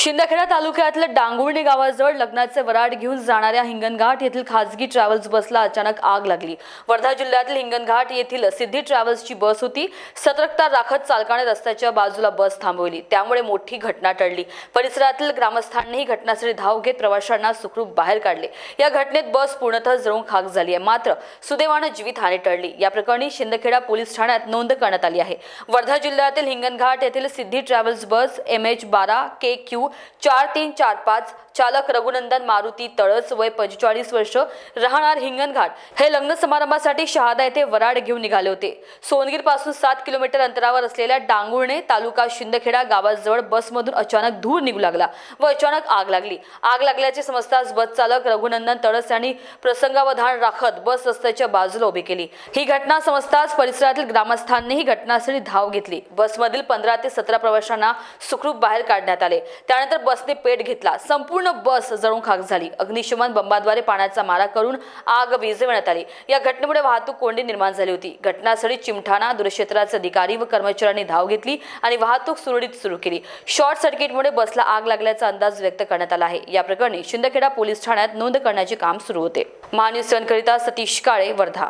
शिंदखेडा तालुक्यातल्या डांगुर्णी गावाजवळ लग्नाचे वराड घेऊन जाणाऱ्या हिंगणघाट येथील खासगी ट्रॅव्हल्स बसला अचानक आग लागली. वर्धा जिल्ह्यातील हिंगणघाट येथील सिद्धी ट्रॅव्हल्सची बस होती. सतर्कता राखत चालकाने रस्त्याच्या बाजूला बस थांबवली. त्यामुळे मोठी घटना टळली. परिसरातील ग्रामस्थांनीही घटनास्थळी धाव घेत प्रवाशांना सुखरूप बाहेर काढले. या घटनेत बस पूर्णतः जळून खाक झाली आहे. मात्र सुदैवानं जीवितहानी टळली. या प्रकरणी शिंदखेडा पोलीस ठाण्यात नोंद करण्यात आली आहे. वर्धा जिल्ह्यातील हिंगणघाट येथील Siddhi travels bus M H बारा के क्यू चार तीन चार पाच चालक रघुनंदन मारुती तळस वय पंचेचाळीस वर्ष राहणार हिंगणघाट. हे लग्न समारंभासाठी शहादा येथे वराड घेऊन निघाले होते. सोनगीरपासून सात किलोमीटर अंतरावर असलेल्या डांगुर्णे तालुका शिंदखेडा गावाजवळ बसमधून अचानक धूर निघू लागला व अचानक आग लागली. आग लागल्याचे समजताच बस चालक रघुनंदन तळस यांनी प्रसंगावधान राखत बस रस्त्याच्या बाजूला उभी केली. ही घटना समजताच परिसरातील ग्रामस्थांनीही घटनास्थळी धाव घेतली. बसमधील पंधरा ते सतरा प्रवाशांना सुखरूप बाहेर काढण्यात आले. त्या त्यानंतर बसने पेट घेतला. संपूर्ण बस जळून खाक झाली. अग्निशमन बंबाद्वारे पाण्याचा मारा करून आग विजवण्यात आली. या घटनेमुळे वाहतूक कोंडी निर्माण झाली होती. घटनास्थळी चिमठाणा दूरक्षेत्राचे अधिकारी व कर्मचाऱ्यांनी धाव घेतली आणि वाहतूक सुरळीत सुरू केली. शॉर्ट सर्किटमुळे बसला आग लागल्याचा अंदाज व्यक्त करण्यात आला आहे. या प्रकरणी शिंदखेडा पोलीस ठाण्यात नोंद करण्याचे काम सुरू होते. महान्यूज करिता सतीश काळे वर्धा.